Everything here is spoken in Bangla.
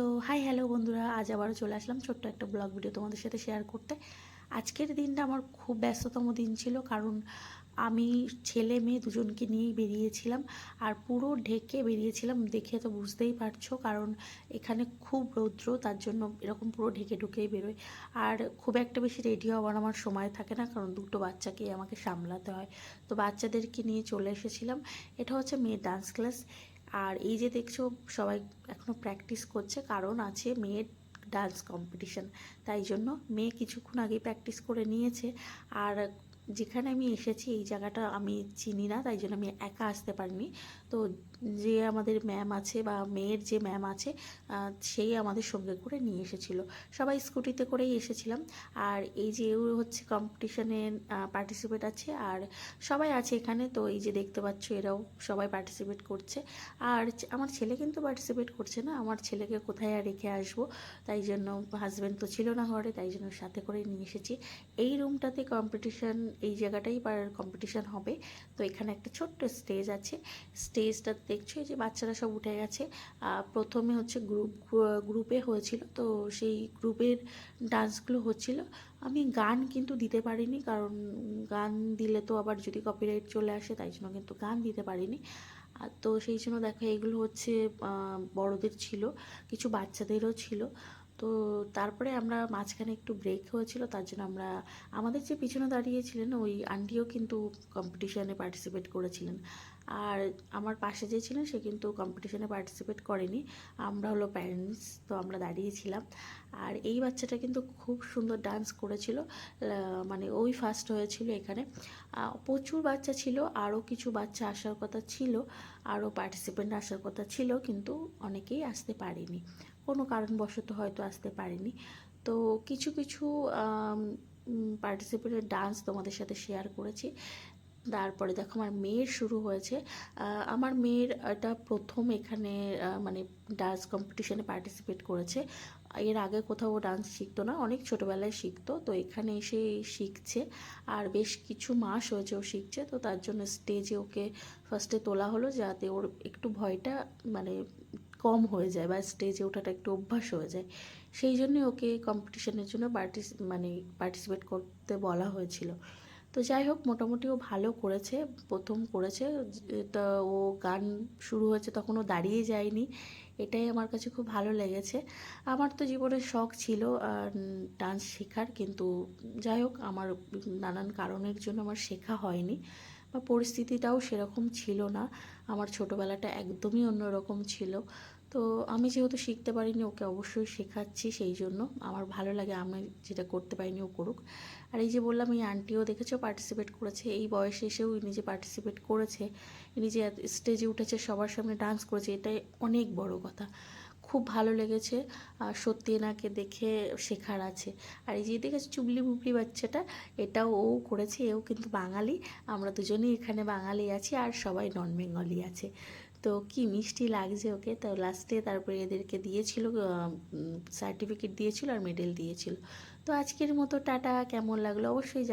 তো হাই হ্যালো বন্ধুরা, আজ আবারও চলে আসলাম ছোট্ট একটা ব্লগ ভিডিও তোমাদের সাথে শেয়ার করতে। আজকের দিনটা আমার খুব ব্যস্ততম দিন ছিল কারণ আমি ছেলে মেয়ে দুজনকে নিয়েই বেরিয়েছিলাম আর পুরো ঢেকে বেরিয়েছিলাম দেখে তো বুঝতেই পারছ কারণ এখানে খুব রৌদ্র, তার জন্য এরকম পুরো ঢেকে ঢুকেই বেরোয়। আর খুব একটা বেশি রেডি হওয়ার আমার সময় থাকে না কারণ দুটো বাচ্চাকে আমাকে সামলাতে হয়। তো বাচ্চাদেরকে নিয়ে চলে এসেছিলাম। এটা হচ্ছে মেয়ের ডান্স ক্লাস আর এই যে দেখছ, সবাই এখনও প্র্যাকটিস করছে, কারণ আছে মেয়ের ডান্স কম্পিটিশান তাই জন্য মেয়ে কিছুক্ষণ আগে প্র্যাকটিস করে নিয়েছে। আর যেখানে আমি এসেছি, এই জায়গাটা আমি চিনি না, তাই জন্য আমি একা আসতে পারিনি। তো যে আমাদের ম্যাম আছে বা মেয়ের যে ম্যাম আছে সেই আমাদের সঙ্গে করে নিয়ে এসেছিল। সবাই স্কুটিতে করেই এসেছিলাম। আর এই যে হচ্ছে কম্পিটিশনে পার্টিসিপেট আছে, আর সবাই আছে এখানে, তো এই যে দেখতে পাচ্ছ এরাও সবাই পার্টিসিপেট করছে। আর আমার ছেলে কিন্তু পার্টিসিপেট করছে না, আমার ছেলেকে কোথায় আর রেখে আসব? তাই জন্য হাজব্যান্ড তো ছিল না ঘরে, তাই জন্য সাথে করে নিয়ে এসেছি। এই রুমটাতে কম্পিটিশন এই জায়গাটাই কম্পিটিশন হবে। তো এখানে একটা ছোট্ট স্টেজ আছে। স্টেজটা দেখছ, এই যে বাচ্চারা সব উঠে গেছে। প্রথমে হচ্ছে গ্রুপ গ্রুপে হয়েছিল। তো সেই গ্রুপের ডান্সগুলো হচ্ছিল। আমি গান কিন্তু দিতে পারিনি, কারণ গান দিলে তো আবার যদি কপিরাইট চলে আসে, তাই জন্য কিন্তু গান দিতে পারিনি। তো সেই জন্য দেখো, এগুলো হচ্ছে বড়দের ছিল, কিছু বাচ্চাদেরও ছিল। তো তারপরে আমরা মাঝখানে একটু ব্রেক হয়েছিল, তার জন্য আমরা, আমাদের যে পিছনে দাঁড়িয়েছিলেন ওই আন্টিও কিন্তু কম্পিটিশনে পার্টিসিপেট করেছিলেন। আর আমার পাশে যে ছিলেন, সে কিন্তু কম্পিটিশনে পার্টিসিপেট করেনি। আমরা হলো প্যারেন্টস তো আমরা দাঁড়িয়েছিলাম। আর এই বাচ্চাটা কিন্তু খুব সুন্দর ডান্স করেছিল মানে ওই ফার্স্ট হয়েছিল এখানে। প্রচুর বাচ্চা ছিল, আরও কিছু বাচ্চা আসার কথা ছিল, আরও পার্টিসিপেন্ট আসার কথা ছিল, কিন্তু অনেকেই আসতে পারেনি। কোনো কারণবশত হয়তো আসতে পারেনি। তো কিছু কিছু পার্টিসিপেটের ডান্স তোমাদের সাথে শেয়ার করেছি। তারপরে দেখো আমার মেয়ের শুরু হয়েছে। আমার মেয়ের এটা প্রথম এখানে মানে ডান্স কম্পিটিশনে পার্টিসিপেট করেছে। এর আগে কোথাও ডান্স শিখতো না, অনেক ছোটোবেলায় শিখতো। তো এখানে এসে শিখছে। আর বেশ কিছু মাস হয়েছে ও শিখছে। তো তার জন্য স্টেজে ওকে ফার্স্টে তোলা হলো যাতে ওর একটু ভয়টা মানে কম হয়ে যায় বা স্টেজে ওঠাটা একটু অভ্যাস হয়ে যায়। সেই জন্য ওকে কম্পিটিশনের জন্য পার্টিস মানে পার্টিসিপেট করতে বলা হয়েছিল। তো যাই হোক, মোটামুটি ও ভালো করেছে, প্রথম করেছে। তা ও গান শুরু হয়েছে তখন ও দাঁড়িয়ে যায়নি। এটাই আমার কাছে খুব ভালো লেগেছে। আমার তো জীবনের শখ ছিল ডান্স শেখার, কিন্তু যাই হোক, আমার নানান কারণের জন্য আমার শেখা হয়নি। বা পরিস্থিতিটাও সেরকম ছিল না। আমার ছোটোবেলাটা একদমই অন্যরকম ছিল। তো আমি যেহেতু শিখতে পারিনি, ওকে অবশ্যই শেখাচ্ছি সেই জন্য। আমার ভালো লাগে, আমি যেটা করতে পারিনি ও করুক। আর এই যে বললাম, এই আন্টিও দেখেছ পার্টিসিপেট করেছে? এই বয়সে এসেও ইনি যে পার্টিসিপেট করেছে, ইনি যে স্টেজে উঠেছে, সবার সামনে ডান্স করেছে, এটাই অনেক বড় কথা। খুব ভালো লেগেছে। আর সত্যি এনাকে দেখে শেখার আছে। আর এই যে দেখেছ চুবলি বুবলি বাচ্চাটা, এটাও ও করেছে, এও কিন্তু বাঙালি। আমরা দুজনেই এখানে বাঙালি আছি আর সবাই নন বেঙ্গলি আছে। তো কি মিষ্টি লাগছে ওকে। তো লাস্টে তারপরে এদেরকে দিয়েছিল সার্টিফিকেট দিয়েছিল আর মেডেল দিয়েছিল। তো আজকের মতো টাটা, কেমন লাগল? অবশ্যই।